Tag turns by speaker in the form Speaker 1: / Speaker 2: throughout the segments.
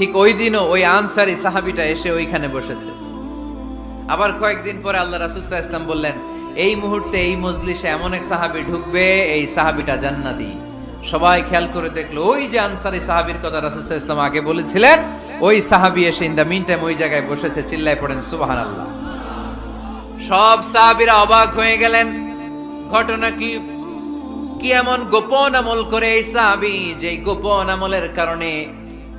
Speaker 1: ঠিক ওই দিনও ওই আনসারি সাহাবিটা এসে ওইখানে বসেছে। আবার কয়েকদিন পরে আল্লাহ আলাইহি ওয়াসাল্লাম বললেন, এই মুহূর্তে, এই মজলিসে এমন এক সাহাবি ঢুকবে, এই সাহাবিটা জান্নাতি। সবাই খেয়াল করে দেখল, ওই যে আনসারি সাহাবীর কথা আলাইহি ওয়াসাল্লাম আগে বলেছিলেন, ওই সাহাবি এসে ইন দ্য মিন টাইম ওই জায়গায় বসেছে, চিল্লায় পড়েন, সুবহানাল্লাহ। সব সাহাবিরা অবাক হয়ে গেলেন। ঘটনা কি? কি এমন গোপন আমল করে এই সাহাবি যে গোপন আমলের কারণে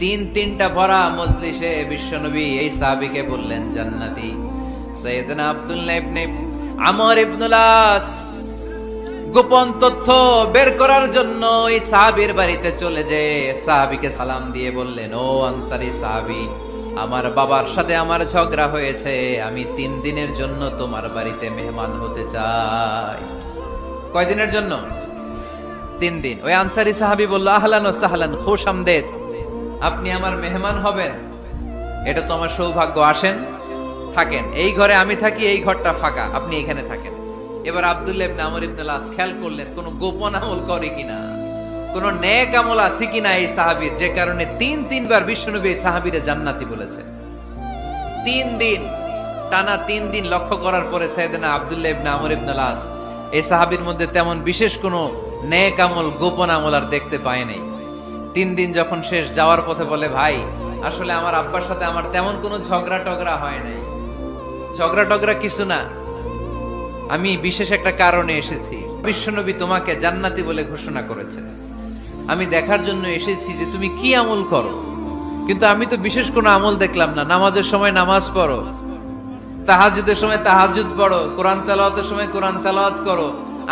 Speaker 1: তিন তিনটা ভরা মজলিসে বিশ্বনবী এই সাহাবিকে বললেন, জান্নাতি। সৈয়দনা আব্দুল্লাহ ইবনে আমর ইবনুল আস গোপন তথ্য বের করার জন্য এই সাহাবীর বাড়িতে চলে যে সাহাবীকে সালাম দিয়ে বললেন, ও আনসারি সাহাবী, আমার বাবার সাথে আমার ঝগড়া হয়েছে, আমি তিন দিনের জন্য তোমার বাড়িতে মেহমান হতে চাই। কয়দিনের জন্য? তিন দিন। ওই আনসারি সাহাবি বলল, আহলান ও সাহলান, খুশ আমদেদ আপনি আমার মেহমান হবেন। এটা তো আমার সৌভাগ্য, আসেন, থাকেন। এই ঘরে আমি থাকি, এই ঘরটা ফাঁকা, আপনি এখানে থাকেন। এবার আব্দুল্লাহ ইবনে আমর খেয়াল করলেন, কোন গোপন আমল করে কিনা? কোন নেক আমল আছে কিনা এই সাহাবীর? যে কারণে তিন তিনবার বিষ্ণুনবী এই সাহাবীরে জান্নাতি বলেছে। তিন দিন, টানা তিন দিন লক্ষ্য করার পরে সাইয়েদনা আব্দুল্লাহ ইবনে আমর ইবনে এই সাহাবীর মধ্যে তেমন বিশেষ কোনো নেক আমল, গোপন আমল আর দেখতে পায় নাই। তিন দিন যখন শেষ, যাওয়ার পথে বলে, ভাই, আসলে আমার আব্বার সাথে আমার তেমন কোনো ঝগড়া টগড়া হয় নাই। ঝগড়া টগড়া কিছু না। আমি বিশেষ একটা কারণে এসেছি। বিশ্বনবী তোমাকে জান্নাতি বলে ঘোষণা করেছে আমি দেখার জন্য এসেছি যে তুমি কি আমল করো। কিন্তু আমি তো বিশেষ কোনো আমল দেখলাম না। নামাজের সময় নামাজ পড়ো তাহাজুদের সময় তাহাজুদ পড়ো, কোরআন তেলাওয়াতের সময় কোরআন তালাওয়াত করো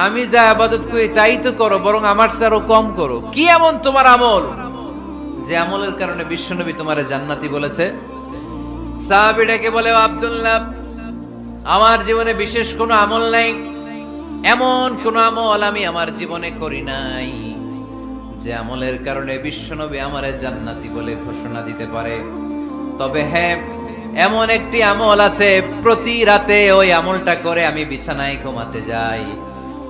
Speaker 1: আমি যা আবাদত করি তাই তো করো, বরং আমার আরও কম করো। কি এমন তোমার আমল? যে আমলের কারণে বিশ্বনবী তোমারে জান্নাতি বলেছে। সাহাবিটাকে বলে, আব্দুল্লাহ, আমার জীবনে বিশেষ কোনো আমল নাই। এমন কোন আমল আমি আমার জীবনে করি নাই। যে আমলের কারণে বিশ্বনবী আমারে জান্নাতি বলে ঘোষণা দিতে পারে। তবে হ্যাঁ এমন একটি আমল আছে, প্রতি রাতে ওই আমলটা করে আমি বিছানায় ঘুমাতে যাই।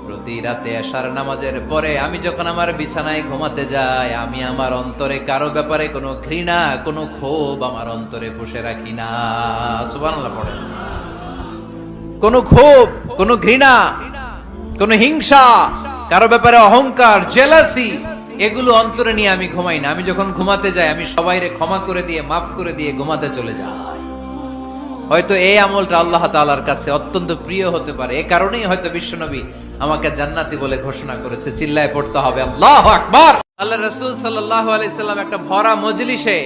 Speaker 1: প্রতি রাতে আসার নামাজের পরে আমি যখন আমার বিছানায় ঘুমাতে যাই, আমি আমার অন্তরে কারও ব্যাপারে কোনো ঘৃণা, কোনো ক্ষোভ আমার অন্তরে পুষে রাখি না। সুবহানাল্লাহ পড়ে কোনো ক্ষোভ, কোনো ঘৃণা, কোনো হিংসা, কারও ব্যাপারে অহংকার জেলাসি এগুলো অন্তরে নিয়ে আমি ঘুমাই না। আমি যখন ঘুমাতে যাই, আমি সবাইরে ক্ষমা করে দিয়ে, মাফ করে দিয়ে ঘুমাতে চলে যাই। হয়তো এই আমলটা আল্লাহ তাআলার কাছে অত্যন্ত প্রিয় হতে পারে। এ কারণেই হয়তো বিশ্বনবী আমাকে জান্নাতি বলে ঘোষণা করেছে, চিল্লায় পড়তে হবে। আল্লাহ আকবার! আল্লাহ রসুল সাল্লাহ আলাইসাল্লাম একটা ভরা মজলিসে